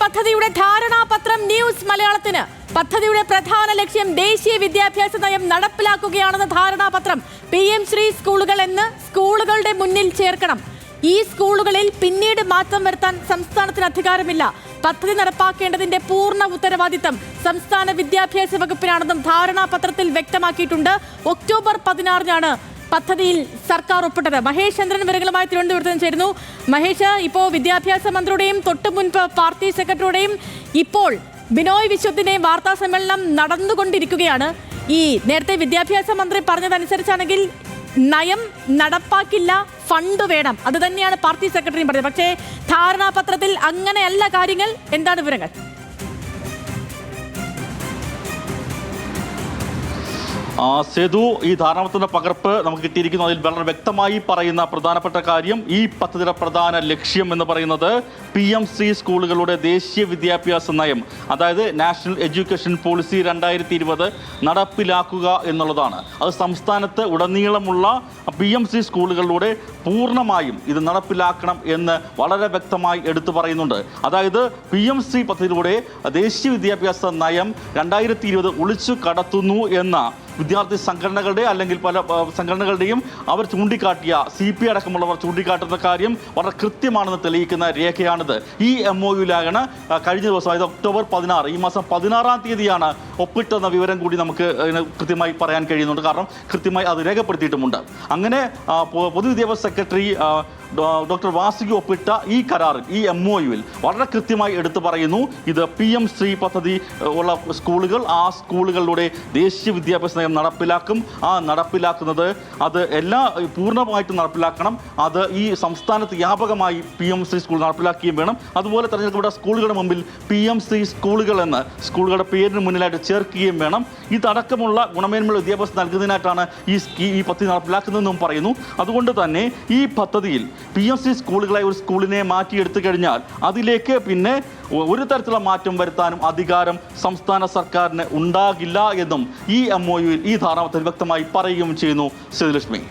പദ്ധതിയുടെ ധാരണാപത്രം ന്യൂസ് മലയാളത്തിന്. പദ്ധതിയുടെ പ്രധാന ലക്ഷ്യം ദേശീയ വിദ്യാഭ്യാസ നയം നടപ്പിലാക്കുകയാണെന്ന ധാരണാപത്രം പി എം ശ്രീ സ്കൂളുകൾ എന്ന് സ്കൂളുകളുടെ മുന്നിൽ ചേർക്കണം. ഈ സ്കൂളുകളിൽ പിന്നീട് മാറ്റം വരുത്താൻ സംസ്ഥാനത്തിന് അധികാരമില്ല. പദ്ധതി നടപ്പാക്കേണ്ടതിന്റെ പൂർണ ഉത്തരവാദിത്തം സംസ്ഥാന വിദ്യാഭ്യാസ വകുപ്പിനാണെന്നും ധാരണാപത്രത്തിൽ വ്യക്തമാക്കിയിട്ടുണ്ട്. ഒക്ടോബർ പതിനാറിനാണ് പദ്ധതിയിൽ സർക്കാർ ഒപ്പിട്ടത്. മഹേഷ് ചന്ദ്രൻ വിവരങ്ങളുമായി തിരുവനന്തപുരത്ത് നിന്ന് ചേരുന്നു. മഹേഷ് ഇപ്പോൾ വിദ്യാഭ്യാസ മന്ത്രിയുടെയും തൊട്ടു മുൻപ് പാർട്ടി സെക്രട്ടറിയുടെയും ഇപ്പോൾ ബിനോയ് വിശ്വത്തിന്റെയും വാർത്താ സമ്മേളനം നടന്നുകൊണ്ടിരിക്കുകയാണ്. ഈ നേരത്തെ വിദ്യാഭ്യാസ മന്ത്രി പറഞ്ഞതനുസരിച്ചാണെങ്കിൽ നയം നടപ്പാക്കില്ല ഫണ്ട് വേണം. അത് തന്നെയാണ് പാർട്ടി സെക്രട്ടറിയും പറഞ്ഞത്. പക്ഷേ ധാരണാപത്രത്തിൽ അങ്ങനെയല്ല കാര്യങ്ങൾ. എന്താണ് വിവരങ്ങൾ? സേതു ഈ ധാരണാപത്രത്തിന്റെ പകർപ്പ് നമുക്ക് കിട്ടിയിരിക്കുന്നു. അതിൽ വളരെ വ്യക്തമായി പറയുന്ന പ്രധാനപ്പെട്ട കാര്യം ഈ പദ്ധതിയുടെ പ്രധാന ലക്ഷ്യം എന്ന് പറയുന്നത് പി എം സി സ്കൂളുകളുടെ ദേശീയ വിദ്യാഭ്യാസ നയം അതായത് നാഷണൽ എഡ്യൂക്കേഷൻ പോളിസി രണ്ടായിരത്തി ഇരുപത് നടപ്പിലാക്കുക എന്നുള്ളതാണ്. അത് സംസ്ഥാനത്ത് ഉടനീളമുള്ള പി എം സി സ്കൂളുകളിലൂടെ പൂർണമായും ഇത് നടപ്പിലാക്കണം എന്ന് വളരെ വ്യക്തമായി എടുത്തു പറയുന്നുണ്ട്. അതായത് പി എം സി പദ്ധതിയിലൂടെ ദേശീയ വിദ്യാഭ്യാസ നയം രണ്ടായിരത്തി ഇരുപത് ഒളിച്ചു കടത്തുന്നു എന്ന വിദ്യാർത്ഥി സംഘടനകളുടെ അല്ലെങ്കിൽ പല സംഘടനകളുടെയും അവർ ചൂണ്ടിക്കാട്ടിയ സി പി അടക്കമുള്ളവർ ചൂണ്ടിക്കാട്ടുന്ന കാര്യം വളരെ കൃത്യമാണെന്ന് തെളിയിക്കുന്ന രേഖയാണിത്. ഈ എം ഒ യുലാണ് കഴിഞ്ഞ ദിവസം അതായത് ഒക്ടോബർ പതിനാറ് ഈ മാസം പതിനാറാം തീയതിയാണ് ഒപ്പിട്ടെന്ന വിവരം കൂടി നമുക്ക് കൃത്യമായി പറയാൻ കഴിയുന്നുണ്ട്. കാരണം കൃത്യമായി അത് രേഖപ്പെടുത്തിയിട്ടുമുണ്ട്. അങ്ങനെ പൊതുവിദ്യാഭ്യാസ സെക്രട്ടറി ഡോക്ടർ വാസുകി ഒപ്പിട്ട ഈ കരാറിൽ ഈ എം ഒ യുവിൽ വളരെ കൃത്യമായി എടുത്തു പറയുന്നു ഇത് പി എം ശ്രീ പദ്ധതി ഉള്ള സ്കൂളുകൾ ആ സ്കൂളുകളിലൂടെ ദേശീയ വിദ്യാഭ്യാസ നയം നടപ്പിലാക്കും. ആ നടപ്പിലാക്കുന്നത് അത് എല്ലാ പൂർണമായിട്ടും നടപ്പിലാക്കണം. അത് ഈ സംസ്ഥാനത്ത് വ്യാപകമായി പി എം ശ്രീ സ്കൂൾ നടപ്പിലാക്കുകയും വേണം. അതുപോലെ തെരഞ്ഞെടുക്കപ്പെട്ട സ്കൂളുകളുടെ മുമ്പിൽ പി എം ശ്രീ സ്കൂളുകൾ എന്ന് സ്കൂളുകളുടെ പേരിന് മുന്നിലായിട്ട് ചേർക്കുകയും വേണം. ഇതടക്കമുള്ള ഗുണമേന്മയുള്ള വിദ്യാഭ്യാസം നൽകുന്നതിനായിട്ടാണ് ഈ ഈ പദ്ധതി നടപ്പിലാക്കുന്നതെന്നും പറയുന്നു. അതുകൊണ്ട് തന്നെ ഈ പദ്ധതിയിൽ പി എം സി സ്കൂളുകളെ ഒരു സ്കൂളിനെ മാറ്റിയെടുത്തു കഴിഞ്ഞാൽ അതിലേക്ക് പിന്നെ ഒരു തരത്തിലുള്ള മാറ്റം വരുത്താനും അധികാരം സംസ്ഥാന സർക്കാരിന് ഉണ്ടാകില്ല എന്നും ഈ എം ഒ ഈ ധാരണാപത്രത്തിൽ വ്യക്തമായി പറയുകയും ചെയ്യുന്നു സേതുലക്ഷ്മി